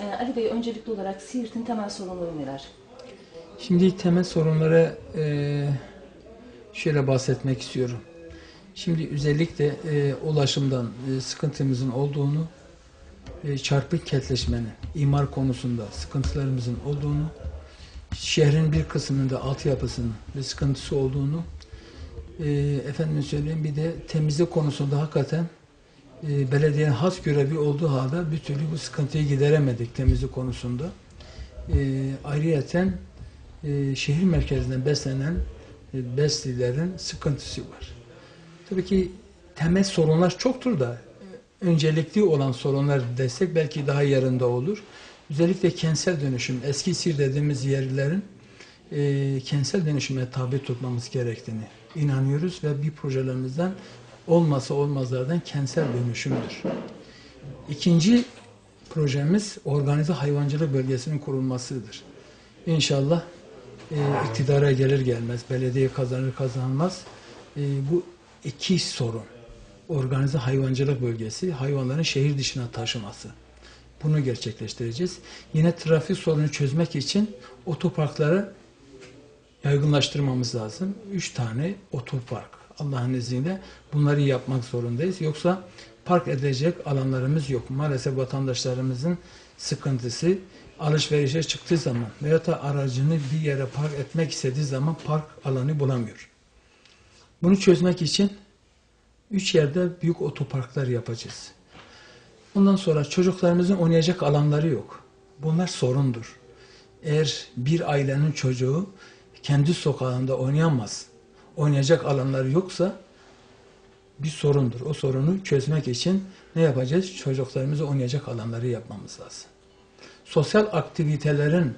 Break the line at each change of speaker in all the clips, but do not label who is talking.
Ee, Ali Bey öncelikli olarak Siirt'in temel sorunları neler?
Şimdi temel sorunlara e, şöyle bahsetmek istiyorum. Şimdi özellikle e, ulaşımdan e, sıkıntımızın olduğunu, e, çarpık kentleşmenin, imar konusunda sıkıntılarımızın olduğunu, şehrin bir kısmında altyapısının bir sıkıntısı olduğunu, efendim söyleyeyim bir de temizlik konusunda hakikaten e, belediyenin has görevi olduğu halde bir türlü bu sıkıntıyı gideremedik temizlik konusunda. E, ayrıyeten e, şehir merkezinden beslenen e, beslilerin sıkıntısı var. Tabii ki temel sorunlar çoktur da e, öncelikli olan sorunlar desek belki daha yarında olur. Özellikle kentsel dönüşüm, eski sir dediğimiz yerlerin e, kentsel dönüşüme tabi tutmamız gerektiğini inanıyoruz ve bir projelerimizden olmasa olmazlardan kentsel dönüşümdür. İkinci projemiz organize hayvancılık bölgesinin kurulmasıdır. İnşallah e, iktidara gelir gelmez, belediye kazanır kazanmaz e, bu iki sorun. Organize hayvancılık bölgesi, hayvanların şehir dışına taşıması. Bunu gerçekleştireceğiz. Yine trafik sorunu çözmek için otoparkları yaygınlaştırmamız lazım. Üç tane otopark. Allah'ın izniyle bunları yapmak zorundayız. Yoksa park edilecek alanlarımız yok. Maalesef vatandaşlarımızın sıkıntısı alışverişe çıktığı zaman veya da aracını bir yere park etmek istediği zaman park alanı bulamıyor. Bunu çözmek için üç yerde büyük otoparklar yapacağız. Ondan sonra çocuklarımızın oynayacak alanları yok. Bunlar sorundur. Eğer bir ailenin çocuğu kendi sokağında oynayamaz, oynayacak alanları yoksa bir sorundur. O sorunu çözmek için ne yapacağız? Çocuklarımıza oynayacak alanları yapmamız lazım. Sosyal aktivitelerin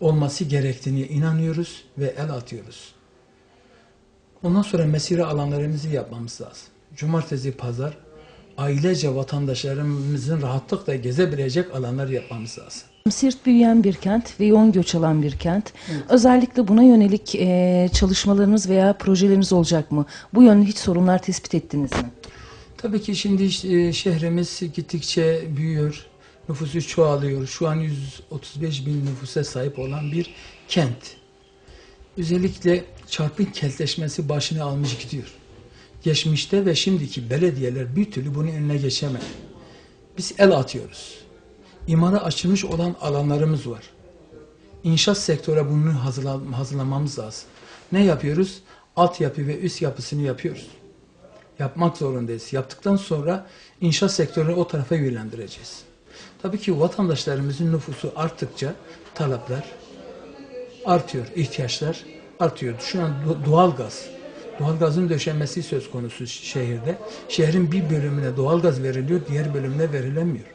olması gerektiğini inanıyoruz ve el atıyoruz. Ondan sonra mesire alanlarımızı yapmamız lazım. Cumartesi, pazar ailece vatandaşlarımızın rahatlıkla gezebilecek alanlar yapmamız lazım.
Siirt büyüyen bir kent ve yoğun göç alan bir kent. Özellikle buna yönelik e, çalışmalarınız veya projeleriniz olacak mı? Bu yönde hiç sorunlar tespit ettiniz mi?
Tabii ki şimdi şehrimiz gittikçe büyüyor. Nüfusu çoğalıyor. Şu an 135 bin nüfusa sahip olan bir kent. Özellikle çarpık kentleşmesi başını almış gidiyor. Geçmişte ve şimdiki belediyeler bir türlü bunun önüne geçemedi. Biz el atıyoruz. İmara açılmış olan alanlarımız var. İnşaat sektörü bunu hazırla, hazırlamamız lazım. Ne yapıyoruz? Altyapı ve üst yapısını yapıyoruz. Yapmak zorundayız. Yaptıktan sonra inşaat sektörünü o tarafa yönlendireceğiz. Tabii ki vatandaşlarımızın nüfusu arttıkça talepler artıyor, ihtiyaçlar artıyor. Do- doğalgaz, doğalgazın döşenmesi söz konusu şehirde. Şehrin bir bölümüne doğalgaz veriliyor, diğer bölümüne verilemiyor.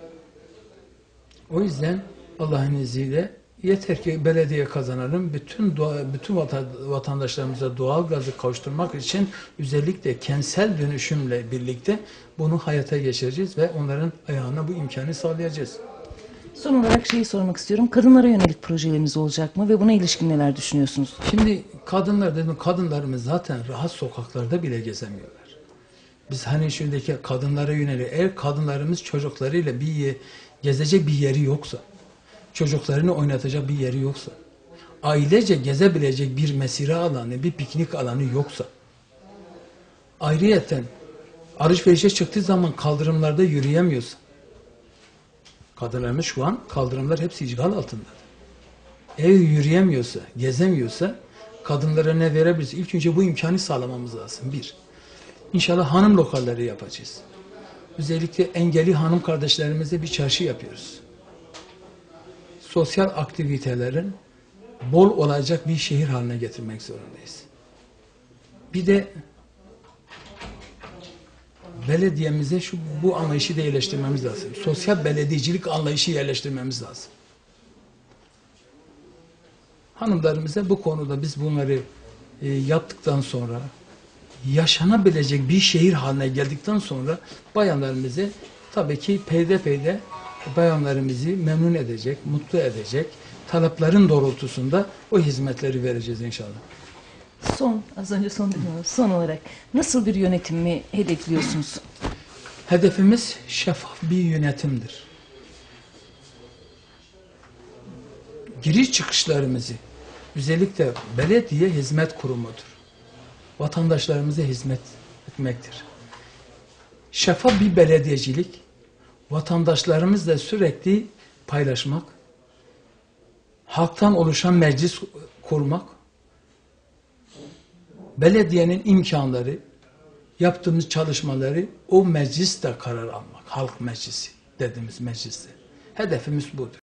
O yüzden Allah'ın izniyle yeter ki belediye kazanalım. Bütün doğa, bütün vata- vatandaşlarımıza doğal gazı kavuşturmak için özellikle kentsel dönüşümle birlikte bunu hayata geçireceğiz ve onların ayağına bu imkanı sağlayacağız.
Son olarak şeyi sormak istiyorum. Kadınlara yönelik projeleriniz olacak mı ve buna ilişkin neler düşünüyorsunuz?
Şimdi kadınlar dedim kadınlarımız zaten rahat sokaklarda bile gezemiyorlar. Biz hani şuradaki kadınlara yönelik eğer kadınlarımız çocuklarıyla bir gezecek bir yeri yoksa, çocuklarını oynatacak bir yeri yoksa, ailece gezebilecek bir mesire alanı, bir piknik alanı yoksa, ayrıyeten alışverişe çıktığı zaman kaldırımlarda yürüyemiyorsa, kadınlarımız şu an kaldırımlar hepsi işgal altında. Ev yürüyemiyorsa, gezemiyorsa kadınlara ne verebiliriz? İlk önce bu imkanı sağlamamız lazım. Bir. İnşallah hanım lokalleri yapacağız. Özellikle engelli hanım kardeşlerimize bir çarşı yapıyoruz. Sosyal aktivitelerin bol olacak bir şehir haline getirmek zorundayız. Bir de belediyemize şu bu anlayışı da yerleştirmemiz lazım. Sosyal belediyecilik anlayışı yerleştirmemiz lazım. Hanımlarımıza bu konuda biz bunları e, yaptıktan sonra yaşanabilecek bir şehir haline geldikten sonra bayanlarımızı tabii ki peyde peyde bayanlarımızı memnun edecek, mutlu edecek taleplerin doğrultusunda o hizmetleri vereceğiz inşallah.
Son, az önce son son olarak nasıl bir yönetimi hedefliyorsunuz?
Hedefimiz şeffaf bir yönetimdir. giriş çıkışlarımızı özellikle belediye hizmet kurumudur. Vatandaşlarımıza hizmet etmektir. Şeffaf bir belediyecilik, vatandaşlarımızla sürekli paylaşmak, halktan oluşan meclis kurmak, belediyenin imkanları, yaptığımız çalışmaları o mecliste karar almak, halk meclisi dediğimiz mecliste. Hedefimiz budur.